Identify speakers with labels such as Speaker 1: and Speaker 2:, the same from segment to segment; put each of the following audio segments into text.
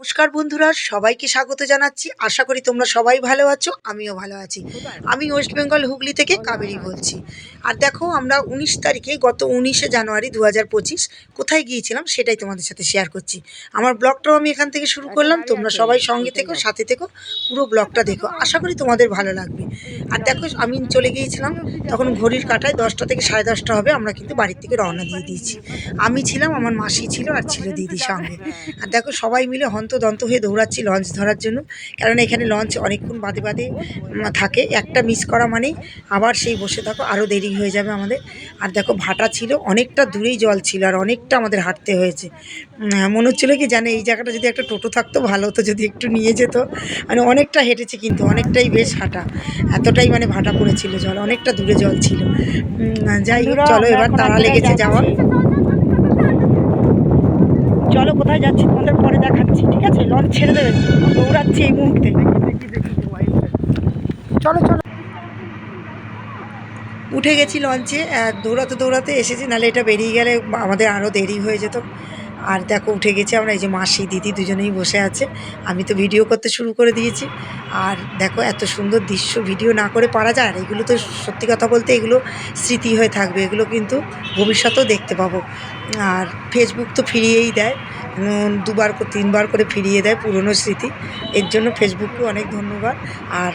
Speaker 1: নমস্কার বন্ধুরা, সবাইকে স্বাগত জানাচ্ছি। আশা করি তোমরা সবাই ভালো আছো, আমিও ভালো আছি। আমি ওয়েস্ট বেঙ্গল হুগলি থেকে কাবেরি বলছি। আর দেখো, আমরা উনিশ তারিখে গত উনিশে জানুয়ারি দু হাজার পঁচিশ কোথায় গিয়েছিলাম সেটাই তোমাদের সাথে শেয়ার করছি। আমার ব্লগটাও আমি এখান থেকে শুরু করলাম। তোমরা সবাই সঙ্গে থেকো, সাথে থেকো, পুরো ব্লগটা দেখো। আশা করি তোমাদের ভালো লাগবে। আর দেখো, আমি চলে গিয়েছিলাম, তখন ঘড়ির কাটায় দশটা থেকে সাড়ে দশটা হবে, আমরা কিন্তু বাড়ির থেকে রওনা দিয়ে দিয়েছি। আমি ছিলাম, আমার মাসি ছিল আর ছিল দিদির সঙ্গে। আর দেখো, সবাই মিলে হন্তদন্ত হয়ে দৌড়াচ্ছি লঞ্চ ধরার জন্য। কেননা এখানে লঞ্চ অনেকক্ষণ বাদে বাদে থাকে। একটা মিস করা মানেই আবার সেই বসে থাকো আরও দেরি হয়ে যাবে আমাদের। আর দেখো ভাটা ছিল অনেকটা দূরেই জল ছিল আর অনেকটা আমাদের হাঁটতে হয়েছে। মনে হচ্ছিল কি জানে এই জায়গাটা যদি একটা টোটো থাকতো ভালো হতো যদি একটু নিয়ে যেত। মানে অনেকটা হেঁটেছে কিন্তু অনেকটাই বেশ হাঁটা। এতটাই মানে ভাটা পড়েছিল জল অনেকটা দূরে জল ছিল। যাই হোক চলো এবার তারা লেগেছে যাওয়ার। চলো কোথায় যাচ্ছি? তোমাদের পরে দেখাচ্ছি, ঠিক আছে? লঞ্চ ছেড়ে দেবে। দৌড়াচ্ছি এই মুহূর্তে। চলো চলো। উঠে গেছি লঞ্চে দৌড়াতে দৌড়াতে এসেছি, নাহলে এটা বেরিয়ে গেলে আমাদের আরও দেরি হয়ে যেত। আর দেখো, উঠে গেছি আমরা, এই যে মাসি, দিদি দুজনেই বসে আছে। আমি তো ভিডিও করতে শুরু করে দিয়েছি। আর দেখো, এত সুন্দর দৃশ্য, ভিডিও না করে পারা যায়। আর এগুলো তো সত্যি কথা বলতে, এগুলো স্মৃতি হয়ে থাকবে। এগুলো কিন্তু ভবিষ্যতেও দেখতে পাবো। আর ফেসবুক তো ফিরিয়েই দেয়। দুবার করে তিনবার করে ফিরিয়ে দেয় পুরনো স্মৃতি। এর জন্য ফেসবুককে অনেক ধন্যবাদ। আর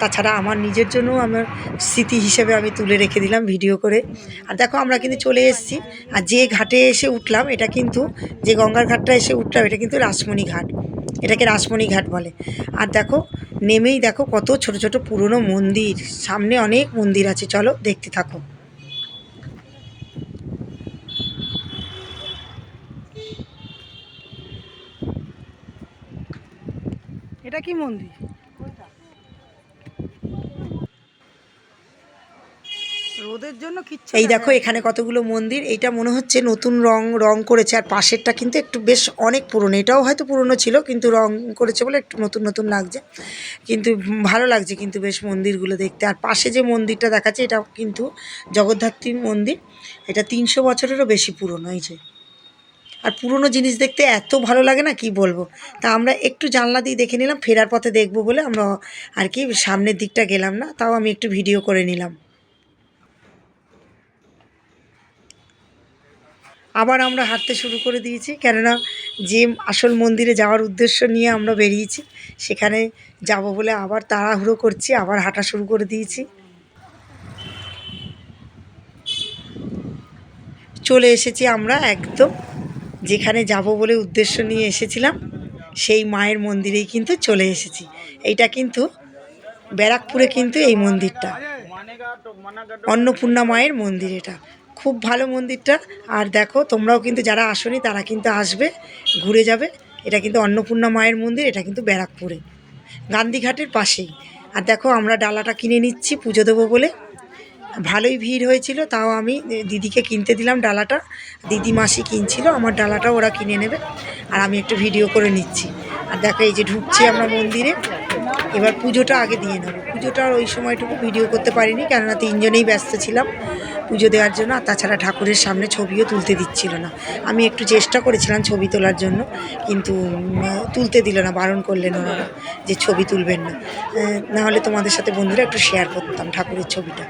Speaker 1: তাছাড়া আমার নিজের জন্যও আমার স্মৃতি হিসেবে আমি তুলে রেখে দিলাম ভিডিও করে। আর দেখো, আমরা কিন্তু চলে এসেছি। আর যে ঘাটে এসে উঠলাম, এটা কিন্তু যে গঙ্গার ঘাটটা এসে উঠলাম, এটা কিন্তু রাসমণি ঘাট। এটাকে রাসমণি ঘাট বলে। আর দেখো, নেমেই দেখো কত ছোট ছোট পুরনো মন্দির। সামনে অনেক মন্দির আছে। চলো দেখতে থাকো।
Speaker 2: এটা কি মন্দির? রোদের জন্য কিচ্ছু
Speaker 1: এই
Speaker 2: দেখো
Speaker 1: এখানে কতগুলো মন্দির। এইটা মনে হচ্ছে নতুন রং রং করেছে আর পাশেরটা কিন্তু একটু বেশ অনেক পুরনো। এটাও হয়তো পুরনো ছিল কিন্তু রং করেছে বলে একটু নতুন নতুন লাগছে। কিন্তু ভালো লাগছে কিন্তু বেশ মন্দিরগুলো দেখতে। আর পাশে যে মন্দিরটা দেখাচ্ছে এটা কিন্তু জগদ্ধাত্রী মন্দির। এটা তিনশো বছরেরও বেশি পুরনো এই যে। আর পুরনো জিনিস দেখতে এত ভালো লাগে না, কি বলব? তা আমরা একটু জানলা দিয়ে দেখে নিলাম, ফেরার পথে দেখব বলে আমরা আর কি সামনের দিকটা গেলাম না, তাও আমি একটু ভিডিও করে নিলাম। আবার আমরা হাঁটতে শুরু করে দিয়েছি, কেননা যে আসল মন্দিরে যাওয়ার উদ্দেশ্য নিয়ে আমরা বেরিয়েছি, সেখানে যাব বলে আবার তাড়াহুড়ো করছি, আবার হাঁটা শুরু করে দিয়েছি। চলে এসেছি আমরা একদম যেখানে যাব বলে উদ্দেশ্য নিয়ে এসেছিলাম, সেই মায়ের মন্দিরেই কিন্তু চলে এসেছি। এইটা কিন্তু ব্যারাকপুরে কিন্তু এই মন্দিরটা। অন্নপূর্ণা মায়ের মন্দির এটা। খুব ভালো মন্দিরটা। আর দেখো, তোমরাও কিন্তু যারা আসনি, তারা কিন্তু আসবে, ঘুরে যাবে। এটা কিন্তু অন্নপূর্ণা মায়ের মন্দির, এটা কিন্তু ব্যারাকপুরে। গান্ধীঘাটের পাশেই। আর দেখো, আমরা ডালাটা কিনে নিচ্ছি পুজো দেবো বলে। ভালোই ভিড় হয়েছিল, তাও আমি দিদিকে কিনতে দিলাম ডালাটা। দিদি মাসি কিনছিল, আমার ডালাটা ওরা কিনে নেবে, আর আমি একটু ভিডিও করে নিচ্ছি। আর দেখো, এই যে ঢুকছি আমরা মন্দিরে, এবার পুজোটা আগে দিয়ে নেব। পুজোটা ওই সময়টুকু ভিডিও করতে পারিনি, কেননা তিনজনেই ব্যস্ত ছিলাম পুজো দেওয়ার জন্য, আর তাছাড়া ঠাকুরের সামনে ছবিও তুলতে দিচ্ছিল না। আমি একটু চেষ্টা করেছিলাম ছবি তোলার জন্য, কিন্তু তুলতে দিল না, বারণ করলেন ওনারা যে ছবি তুলবেন না। নাহলে তোমাদের সাথে বন্ধুরা একটু শেয়ার করতাম ঠাকুরের ছবিটা।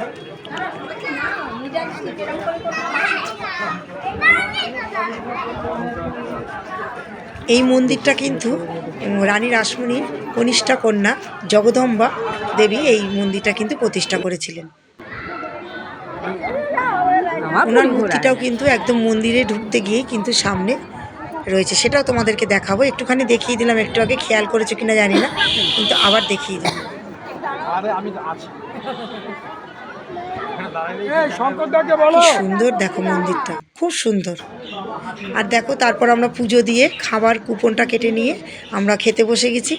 Speaker 1: এই মন্দিরটা কিন্তু রানী রাসমণির কনিষ্ঠা কন্যা জগদম্বা দেবী এই মন্দিরটা কিন্তু প্রতিষ্ঠা করেছিলেন। ওনার মূর্তিটাও কিন্তু একদম মন্দিরে ঢুকতে গিয়ে কিন্তু সামনে রয়েছে। সেটাও তোমাদেরকে দেখাবো। একটুখানি দেখিয়ে দিলাম, একটু আগে খেয়াল করেছ কিনা জানি না, কিন্তু আবার দেখিয়ে দিলাম।
Speaker 2: শঙ্করদাকে
Speaker 1: সুন্দর দেখো মন্দিরটা, খুব সুন্দর। আর দেখো, তারপর আমরা পুজো দিয়ে খাবার কুপনটা কেটে নিয়ে আমরা খেতে বসে গেছি।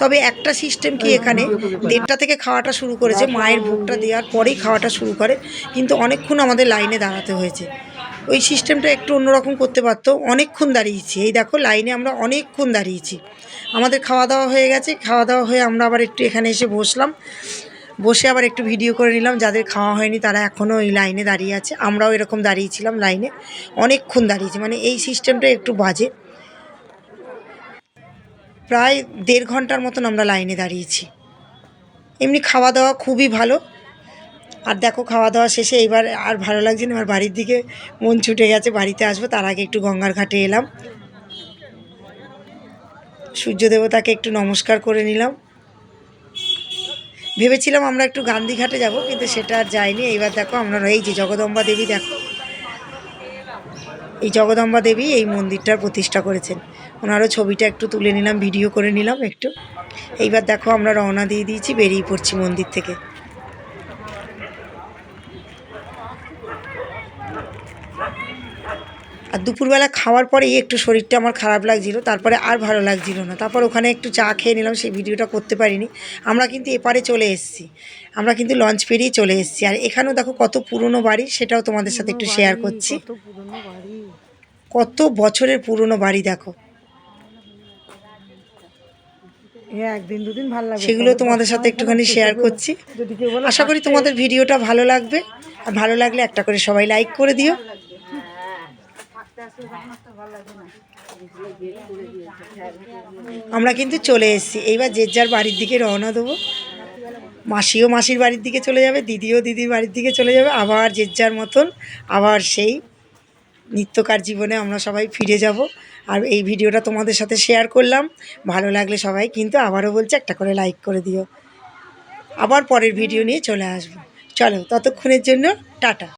Speaker 1: তবে একটা সিস্টেম কি এখানে, দেড়টা থেকে খাওয়াটা শুরু করেছে, মায়ের ভোগটা দেওয়ার পরেই খাওয়াটা শুরু করে, কিন্তু অনেকক্ষণ আমাদের লাইনে দাঁড়াতে হয়েছে। ওই সিস্টেমটা একটু অন্যরকম করতে পারতো, অনেকক্ষণ দাঁড়িয়েছি। এই দেখো, লাইনে আমরা অনেকক্ষণ দাঁড়িয়েছি। আমাদের খাওয়া দাওয়া হয়ে গেছে, খাওয়া দাওয়া হয়ে আমরা আবার একটু এখানে এসে বসলাম। বসে আবার একটু ভিডিও করে নিলাম। যাদের খাওয়া হয়নি তারা এখনও ওই লাইনে দাঁড়িয়ে আছে। আমরাও এরকম দাঁড়িয়েছিলাম লাইনে অনেকক্ষণ দাঁড়িয়েছি। মানে এই সিস্টেমটা একটু বাজে। প্রায় দেড় ঘণ্টার মতন আমরা লাইনে দাঁড়িয়েছি। এমনি খাওয়া দাওয়া খুবই ভালো। আর দেখো খাওয়া দাওয়া শেষে এবার আর ভালো লাগছে না। এবার বাড়ির দিকে মন ছুটে গেছে। বাড়িতে আসব, তার আগে একটু গঙ্গার ঘাটে এলাম। সূর্য দেবতাকে একটু নমস্কার করে নিলাম। ভেবেছিলাম আমরা একটু গান্ধীঘাটে যাব, কিন্তু সেটা আর যায়নি এইবার দেখো আমরা এই যে জগদম্বা দেবী, দেখো। এই জগদম্বা দেবী এই মন্দিরটার প্রতিষ্ঠা করেছেন। ওনারও ছবিটা একটু তুলে নিলাম, ভিডিও করে নিলাম একটু। এইবার দেখো আমরা রওনা দিয়ে দিয়েছি, বেরিয়ে পড়ছি মন্দির থেকে। আর দুপুরবেলা খাওয়ার পরেই একটু শরীরটা আমার খারাপ লাগছিল তারপরে আর ভালো লাগছিল না। তারপর ওখানে একটু চা খেয়ে নিলাম সেই ভিডিওটা করতে পারিনি। আমরা কিন্তু এপারে চলে এসেছি। আমরা কিন্তু লঞ্চ পেরিয়ে চলে এসেছি। আর এখানেও দেখো কত পুরনো বাড়ি সেটাও তোমাদের সাথে একটু শেয়ার করছি।
Speaker 2: কত
Speaker 1: বছরের পুরনো বাড়ি দেখো।
Speaker 2: একদিন দুদিন ভালো লাগবে।
Speaker 1: সেগুলো তোমাদের সাথে একটুখানি শেয়ার করছি। আশা করি তোমাদের ভিডিওটা ভালো লাগবে। আর ভালো লাগলে একটা করে সবাই লাইক করে দিও। আমরা কিন্তু চলে এসেছি। এইবার যে যার বাড়ির দিকে রওনা দেবো। মাসিও মাসির বাড়ির দিকে চলে যাবে, দিদিও দিদির বাড়ির দিকে চলে যাবে, আবার যে যার মতন, আবার সেই নিত্যকার জীবনে আমরা সবাই ফিরে যাব। আর এই ভিডিওটা তোমাদের সাথে শেয়ার করলাম। ভালো লাগলে সবাই কিন্তু আবারও বলছে, একটা করে লাইক করে দিও। আবার পরের ভিডিও নিয়ে চলে আসব। চলো, ততক্ষণের জন্য টাটা।